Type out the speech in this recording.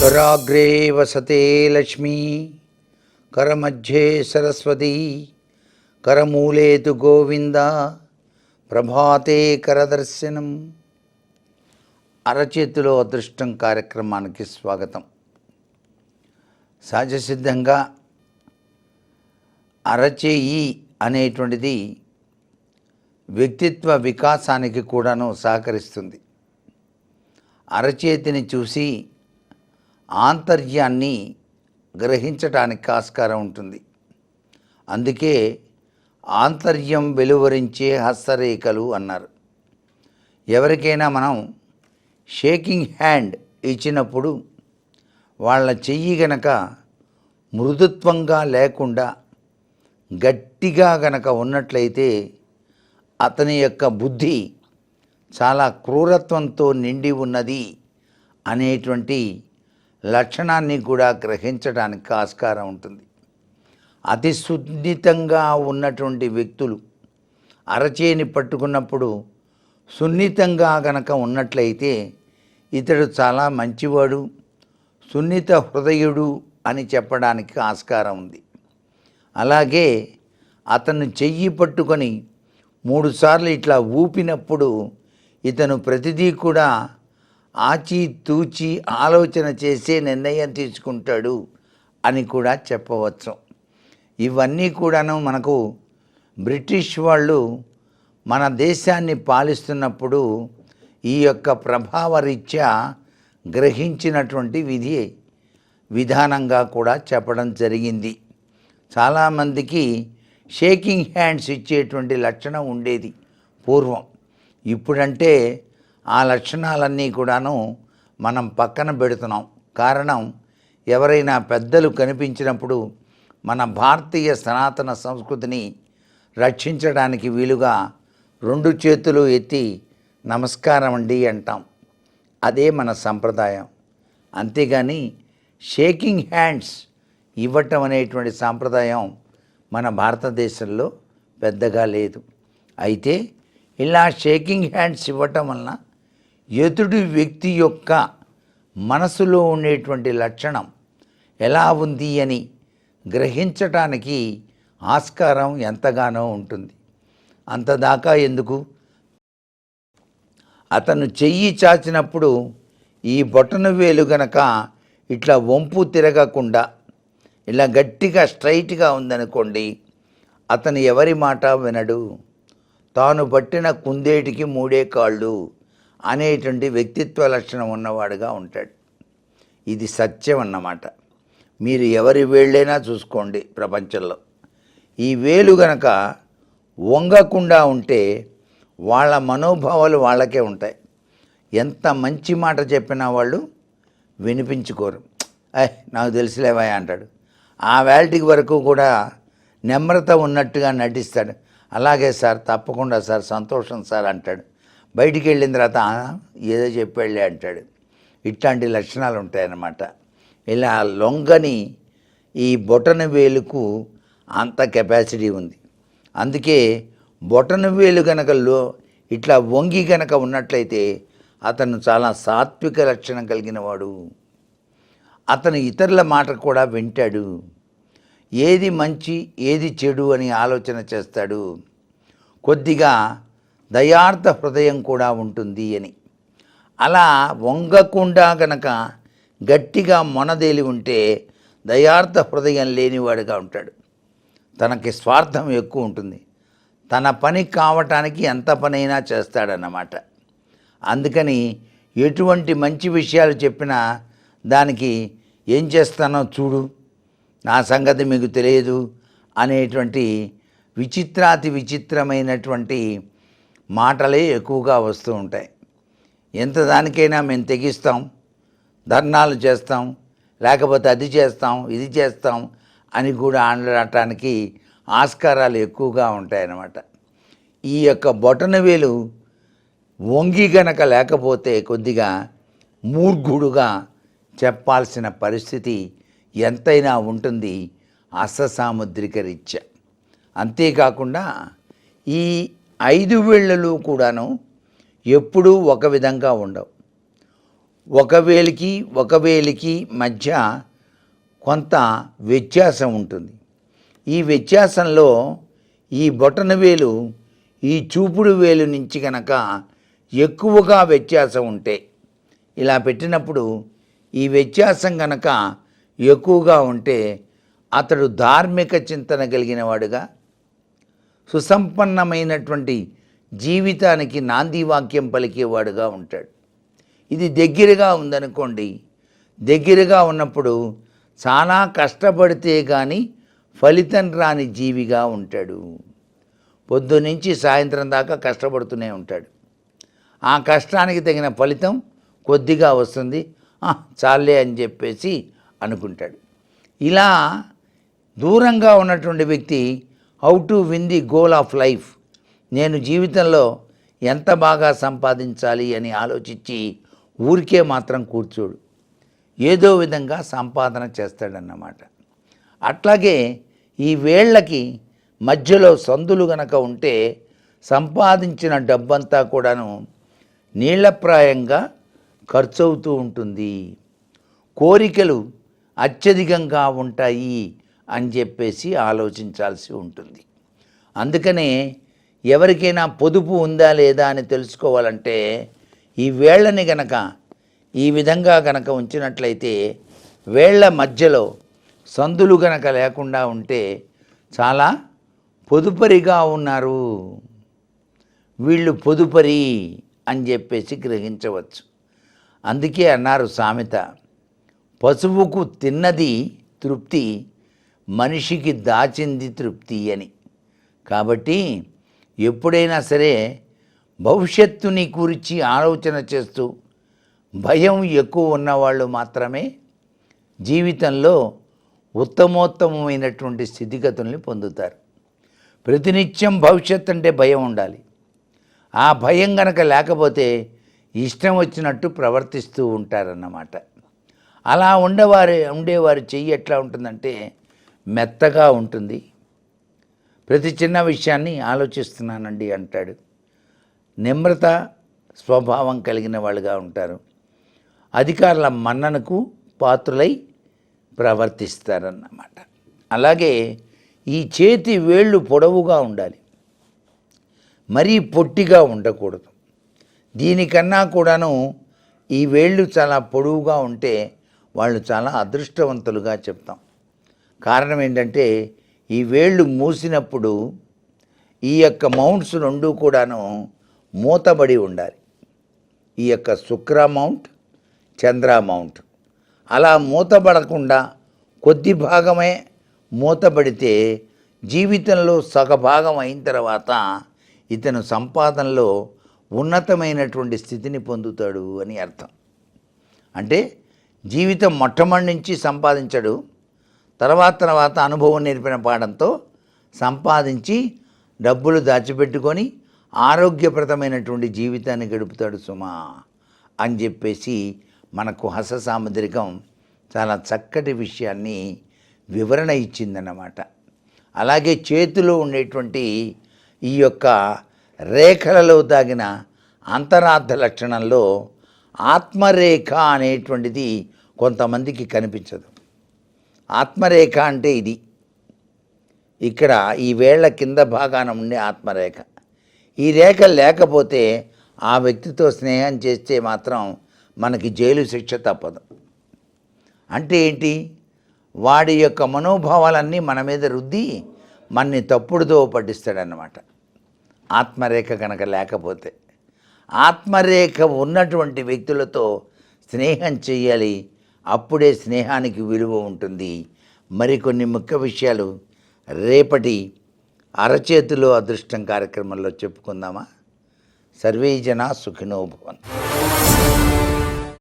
కరాగ్రే వసతే లక్ష్మీ కరమధ్యే సరస్వతి కరమూలేతు గోవింద ప్రభాతే కరదర్శనం అరచేతిలో అదృష్టం కార్యక్రమానికి స్వాగతం. సహజసిద్ధంగా అరచేయి అనేటువంటిది వ్యక్తిత్వ వికాసానికి కూడాను సహకరిస్తుంది. అరచేతిని చూసి ఆంతర్యాన్ని గ్రహించటానికి ఆస్కారం ఉంటుంది. అందుకే ఆంతర్యం వెలువరించే హస్తరేఖలు అన్నారు. ఎవరికైనా మనం షేకింగ్ హ్యాండ్ ఇచ్చినప్పుడు వాళ్ళ చెయ్యి గనక మృదుత్వంగా లేకుండా గట్టిగా గనక ఉన్నట్లయితే అతని యొక్క బుద్ధి చాలా క్రూరత్వంతో నిండి ఉన్నది అనేటువంటి లక్షణాన్ని కూడా గ్రహించడానికి ఆస్కారం ఉంటుంది. అతి సున్నితంగా ఉన్నటువంటి వ్యక్తులు అరచేని పట్టుకున్నప్పుడు సున్నితంగా గనక ఉన్నట్లయితే ఇతడు చాలా మంచివాడు సున్నిత హృదయుడు అని చెప్పడానికి ఆస్కారం ఉంది. అలాగే అతను చెయ్యి పట్టుకొని మూడుసార్లు ఇట్లా ఊపినప్పుడు ఇతను ప్రతిదీ కూడా ఆచితూచి ఆలోచన చేసే నిర్ణయం తీసుకుంటాడు అని కూడా చెప్పవచ్చు. ఇవన్నీ కూడాను మనకు బ్రిటిష్ వాళ్ళు మన దేశాన్ని పాలిస్తున్నప్పుడు ఈ యొక్క ప్రభావరీత్యా గ్రహించినటువంటి విధి విధానంగా కూడా చెప్పడం జరిగింది. చాలామందికి షేకింగ్ హ్యాండ్స్ ఇచ్చేటువంటి లక్షణం ఉండేది పూర్వం. ఇప్పుడంటే ఆ లక్షణాలన్నీ కూడాను మనం పక్కన పెడుతున్నాం. కారణం ఎవరైనా పెద్దలు కనిపించినప్పుడు మన భారతీయ సనాతన సంస్కృతిని రక్షించడానికి వీలుగా రెండు చేతులు ఎత్తి నమస్కారం అండి అంటాం. అదే మన సంప్రదాయం. అంతేగాని షేకింగ్ హ్యాండ్స్ ఇవ్వటం అనేటువంటి సాంప్రదాయం మన భారతదేశంలో పెద్దగా లేదు. అయితే ఇలా షేకింగ్ హ్యాండ్స్ ఇవ్వటం వలన ఎదుటి వ్యక్తి యొక్క మనసులో ఉండేటువంటి లక్షణం ఎలా ఉంది అని గ్రహించటానికి ఆస్కారం ఎంతగానో ఉంటుంది. అంతదాకా ఎందుకు? అతను చెయ్యి చాచినప్పుడు ఈ బొటను వేలు గనక ఇట్లా వంపు తిరగకుండా ఇలా గట్టిగా స్ట్రైట్గా ఉందనుకోండి అతను ఎవరి మాట వినడు. తాను పట్టిన కుందేటికి మూడే కాళ్ళు. అనేటువంటి వ్యక్తిత్వ లక్షణం ఉన్నవాడుగా ఉంటాడు. ఇది సత్యం అన్నమాట. మీరు ఎవరి వేళ్ళైనా చూసుకోండి ప్రపంచంలో. ఈ వేలు గనక వంగకుండా ఉంటే వాళ్ళ మనోభావాలు వాళ్ళకే ఉంటాయి. ఎంత మంచి మాట చెప్పినా వాళ్ళు వినిపించుకోరు. అయ్ నాకు తెలిసిలేవా అంటాడు. ఆ వేల్టికి వరకు కూడా నెమ్రత ఉన్నట్టుగా నటిస్తాడు. అలాగే సార్ తప్పకుండా సార్ సంతోషం సార్ అంటాడు. బయటికి వెళ్ళిన తర్వాత ఏదో చెప్పాడులే అంటాడు. ఇట్లాంటి లక్షణాలు ఉంటాయన్నమాట ఇలా లొంగని ఈ బొటన వేలుకు అంత కెపాసిటీ ఉంది. అందుకే బొటన వేలు కనుక లో ఇట్లా వంగి కనుక ఉన్నట్లయితే అతను చాలా సాత్విక లక్షణం కలిగిన వాడు అతను ఇతరుల మాట కూడా వింటాడు. ఏది మంచి ఏది చెడు అని ఆలోచన చేస్తాడు. కొద్దిగా దయార్థ హృదయం కూడా ఉంటుంది అని. అలా వంగకుండా గనక గట్టిగా మొనదేలి ఉంటే దయార్థ హృదయం లేనివాడుగా ఉంటాడు. తనకి స్వార్థం ఎక్కువ ఉంటుంది. తన పని కావటానికి ఎంత పనైనా చేస్తాడన్నమాట. అందుకని ఎటువంటి మంచి విషయాలు చెప్పినా దానికి ఏం చేస్తానో చూడు నా సంగతి మీకు తెలియదు అనేటువంటి విచిత్రాతి విచిత్రమైనటువంటి మాటలే ఎక్కువగా వస్తూ ఉంటాయి. ఎంత దానికైనా మేము తెగిస్తాం ధర్నాలు చేస్తాం లేకపోతే అది చేస్తాం ఇది చేస్తాం అని కూడా అనడానికి ఆస్కారాలు ఎక్కువగా ఉంటాయన్నమాట. ఈ యొక్క బొటనవేలు వంగి గనక లేకపోతే కొద్దిగా మూర్ఘుడుగా చెప్పాల్సిన పరిస్థితి ఎంతైనా ఉంటుంది అససాముద్రిక రీత్యా. అంతేకాకుండా ఈ ఐదు వేళ్ళలు కూడాను ఎప్పుడూ ఒక విధంగా ఉండవు. ఒక వేలికి ఒక వేలికి మధ్య కొంత వ్యత్యాసం ఉంటుంది. ఈ వ్యత్యాసంలో ఈ బొటన వేలు ఈ చూపుడు వేలు నుంచి కనుక ఎక్కువగా వ్యత్యాసం ఉంటే ఇలా పెట్టినప్పుడు ఈ వ్యత్యాసం గనక ఎక్కువగా ఉంటే అతడు ధార్మిక చింతన కలిగిన వాడుగా సుసంపన్నమైనటువంటి జీవితానికి నాంది వాక్యం పలికేవాడుగా ఉంటాడు. ఇది దగ్గరగా ఉందనుకోండి దగ్గరగా ఉన్నప్పుడు చాలా కష్టపడితే కానీ ఫలితం రాని జీవిగా ఉంటాడు. పొద్దునుంచి సాయంత్రం దాకా కష్టపడుతూనే ఉంటాడు. ఆ కష్టానికి తగిన ఫలితం కొద్దిగా వస్తుంది. చాలే అని చెప్పేసి అనుకుంటాడు. ఇలా దూరంగా ఉన్నటువంటి వ్యక్తి how to win the goal of life నేను జీవితంలో ఎంత బాగా సంపాదించాలి అని ఆలోచించి ఊరికే మాత్రం కూర్చోడు. ఏదో విధంగా సంపాదన చేస్తాడన్నమాట. అట్లాగే ఈ వేళ్ళకి మధ్యలో సందులు గనక ఉంటే సంపాదించిన డబ్బంతా కూడాను నీళ్ళప్రాయంగా ఖర్చవుతూ ఉంటుంది. కోరికలు అత్యధికంగా ఉంటాయి. అని చెప్పేసి ఆలోచించాల్సి ఉంటుంది. అందుకనే ఎవరికైనా పొదుపు ఉందా లేదా అని తెలుసుకోవాలంటే ఈ వేళ్ళని గనక ఈ విధంగా గనక ఉంచినట్లయితే వేళ్ళ మధ్యలో సందులు గనక లేకుండా ఉంటే చాలా పొదుపరిగా ఉన్నారు. వీళ్ళు పొదుపరి అని చెప్పేసి గ్రహించవచ్చు. అందుకే అన్నారు సామెత పశువుకు తిన్నది తృప్తి మనిషికి దాచింది తృప్తి అని. కాబట్టి ఎప్పుడైనా సరే భవిష్యత్తుని గురించి ఆలోచన చేస్తూ భయం ఎక్కువ ఉన్నవాళ్ళు మాత్రమే జీవితంలో ఉత్తమోత్తమమైనటువంటి స్థితిగతుల్ని పొందుతారు. ప్రతినిత్యం భవిష్యత్ అంటే భయం ఉండాలి. ఆ భయం గనక లేకపోతే ఇష్టం వచ్చినట్టు ప్రవర్తిస్తూ ఉంటారన్నమాట. అలా ఉండేవారు ఉండేవారి చెయ్యి ఎట్లా ఉంటుందంటే మెత్తగా ఉంటుంది. ప్రతి చిన్న విషయాన్ని ఆలోచిస్తున్నానండి అంటాడు. నిమ్రత స్వభావం కలిగిన వాళ్ళుగా ఉంటారు. అధికారుల మన్ననకు పాత్రులై ప్రవర్తిస్తారన్నమాట. అలాగే ఈ చేతి వేళ్ళు పొడవుగా ఉండాలి. మరీ పొట్టిగా ఉండకూడదు. దీనికన్నా కూడాను ఈ వేళ్ళు చాలా పొడవుగా ఉంటే వాళ్ళు చాలా అదృష్టవంతులుగా చెప్తాం. కారణం ఏంటంటే ఈ వేళ్ళు మూసినప్పుడు ఈ యొక్క మౌంట్స్ రెండు కూడాను మూతబడి ఉండాలి. ఈ యొక్క శుక్ర మౌంట్ చంద్ర మౌంట్. అలా మూతబడకుండా కొద్ది భాగమే మూతబడితే జీవితంలో సగభాగం అయిన తర్వాత ఇతను సంపాదనలో ఉన్నతమైనటువంటి స్థితిని పొందుతాడు అని అర్థం. అంటే జీవితం మొట్టమొదటి నుంచి సంపాదించడు. తర్వాత తర్వాత అనుభవం నేర్పిన పాఠంతో సంపాదించి డబ్బులు దాచిపెట్టుకొని ఆరోగ్యప్రదమైనటువంటి జీవితాన్ని గడుపుతాడు సుమా అని చెప్పేసి మనకు హస సాముద్రికం చాలా చక్కటి విషయాన్ని వివరణ ఇచ్చిందన్నమాట. అలాగే చేతిలో ఉండేటువంటి ఈ యొక్క రేఖలలో దాగిన అంతరార్థ లక్షణంలో ఆత్మరేఖ అనేటువంటిది కొంతమందికి కనిపించదు. ఆత్మరేఖ అంటే ఇది. ఇక్కడ ఈ వేళ్ళ కింద భాగాన ఉండే ఆత్మరేఖ. ఈ రేఖ లేకపోతే ఆ వ్యక్తితో స్నేహం చేస్తే మాత్రం మనకి జైలు శిక్ష తప్పదు. అంటే ఏంటి? వాడి యొక్క మనోభావాలన్నీ మన మీద రుద్ది మనని తప్పుడుతో పట్టిస్తాడన్నమాట. ఆత్మరేఖ కనుక లేకపోతే. ఆత్మరేఖ ఉన్నటువంటి వ్యక్తులతో స్నేహం చేయాలి అప్పుడే స్నేహానికి విలువ ఉంటుంది. మరికొన్ని ముఖ్య విషయాలు రేపటి అరచేతిలో అదృష్టం కార్యక్రమంలో చెప్పుకుందామా? సర్వే జన సుఖినో భవంతు.